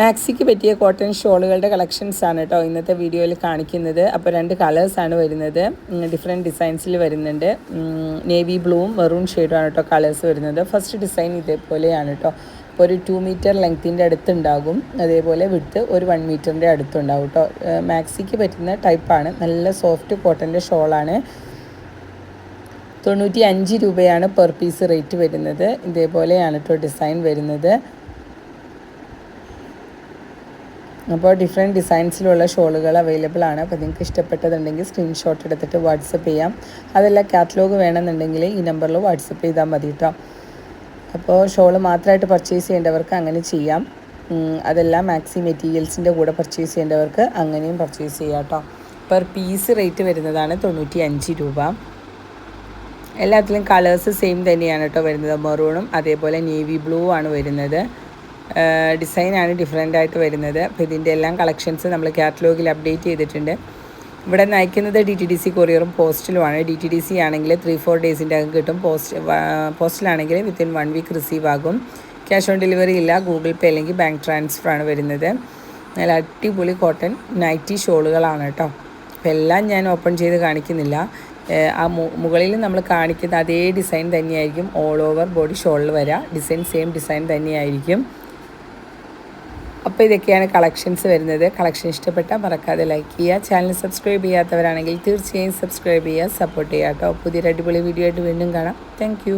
മാക്സിക്ക് പറ്റിയ cotton ഷോളുകളുടെ collections ആണ് കേട്ടോ ഇന്നത്തെ വീഡിയോയിൽ കാണിക്കുന്നത്. അപ്പോൾ രണ്ട് കളേഴ്സാണ് വരുന്നത്. ഡിഫറെന്റ് ഡിസൈൻസിൽ വരുന്നുണ്ട്. നേവി ബ്ലൂവും മെറൂൺ ഷെയ്ഡുമാണ് കേട്ടോ കളേഴ്സ് വരുന്നത്. ഫസ്റ്റ് ഡിസൈൻ ഇതേപോലെയാണ് കേട്ടോ. അപ്പോൾ ഒരു ടു മീറ്റർ ലെങ്ത്തിന്റെ അടുത്തുണ്ടാകും. അതേപോലെ വിട്ട് ഒരു വൺ മീറ്ററിന്റെ അടുത്തുണ്ടാകും കേട്ടോ. മാക്സിക്ക് പറ്റുന്ന ടൈപ്പാണ് നല്ല സോഫ്റ്റ് കോട്ടന്റെ ഷോളാണ്. തൊണ്ണൂറ്റി അഞ്ച് രൂപയാണ് പെർ പീസ് റേറ്റ് വരുന്നത്. ഇതേപോലെയാണ് കേട്ടോ ഡിസൈൻ വരുന്നത്. അപ്പോൾ ഡിഫറെന്റ് ഡിസൈൻസിലുള്ള ഷോളുകൾ അവൈലബിൾ ആണ്. അപ്പോൾ നിങ്ങൾക്ക് ഇഷ്ടപ്പെട്ടതുണ്ടെങ്കിൽ സ്ക്രീൻഷോട്ട് എടുത്തിട്ട് വാട്സപ്പ് ചെയ്യാം. അതല്ല കാറ്റലോഗ് വേണമെന്നുണ്ടെങ്കിൽ ഈ നമ്പറിൽ വാട്സപ്പ് ചെയ്താൽ മതി കേട്ടോ അപ്പോൾ ഷോൾ മാത്രമായിട്ട് പർച്ചേസ് ചെയ്യേണ്ടവർക്ക് അങ്ങനെ ചെയ്യാം. അതെല്ലാം മാക്സി മെറ്റീരിയൽസിന്റെ കൂടെ പർച്ചേസ് ചെയ്യേണ്ടവർക്ക് അങ്ങനെയും പർച്ചേസ് ചെയ്യാം കേട്ടോ പെർ പീസ് റേറ്റ് വരുന്നതാണ് തൊണ്ണൂറ്റി അഞ്ച് രൂപ. എല്ലാത്തിലും കളേഴ്സ് സെയിം തന്നെയാണ് കേട്ടോ വരുന്നത്. മെറൂണും അതേപോലെ നേവി ബ്ലൂ ആണ് വരുന്നത്. ഡിസൈനാണ് ഡിഫറെന്റ് ആയിട്ട് വരുന്നത്. അപ്പോൾ ഇതിന്റെ എല്ലാം കളക്ഷൻസ് നമ്മൾ കാറ്റലോഗിൽ അപ്ഡേറ്റ് ചെയ്തിട്ടുണ്ട്. ഇവിടെ നയിക്കുന്നത് ഡി ടി ഡി സി കൊറിയറും പോസ്റ്റിലുമാണ്. ഡി ടി ഡി സി ആണെങ്കിൽ ത്രീ ഫോർ ഡേയ്സിന്റെ അകം കിട്ടും. പോസ്റ്റ് പോസ്റ്റിലാണെങ്കിൽ വിത്തിൻ വൺ വീക്ക് റിസീവ് ആകും. ക്യാഷ് ഓൺ ഡെലിവറി ഇല്ല. ഗൂഗിൾ പേ അല്ലെങ്കിൽ ബാങ്ക് ട്രാൻസ്ഫർ ആണ് വരുന്നത്. നല്ല അടിപൊളി കോട്ടൺ നൈറ്റി ഷോളുകളാണ് കേട്ടോ. അപ്പോൾ എല്ലാം ഞാൻ ഓപ്പൺ ചെയ്ത് കാണിക്കുന്നില്ല. ആ മുകളിൽ നമ്മൾ കാണിക്കുന്ന അതേ ഡിസൈൻ തന്നെയായിരിക്കും. ഓൾ ഓവർ ബോഡി ഷോളിൽ വരിക ഡിസൈൻ സെയിം ഡിസൈൻ തന്നെയായിരിക്കും. അപ്പോൾ ഇതൊക്കെയാണ് കളക്ഷൻസ് വരുന്നത്. കളക്ഷൻ ഇഷ്ടപ്പെട്ടാൽ മറക്കാതെ ലൈക്ക് ചെയ്യുക. ചാനൽ സബ്സ്ക്രൈബ് ചെയ്യാത്തവരാണെങ്കിൽ തീർച്ചയായും സബ്സ്ക്രൈബ് ചെയ്യുക. സപ്പോർട്ട് ചെയ്യുക കേട്ടോ. പുതിയൊരു അടിപൊളി വീഡിയോ ആയിട്ട് വീണ്ടും കാണാം. താങ്ക്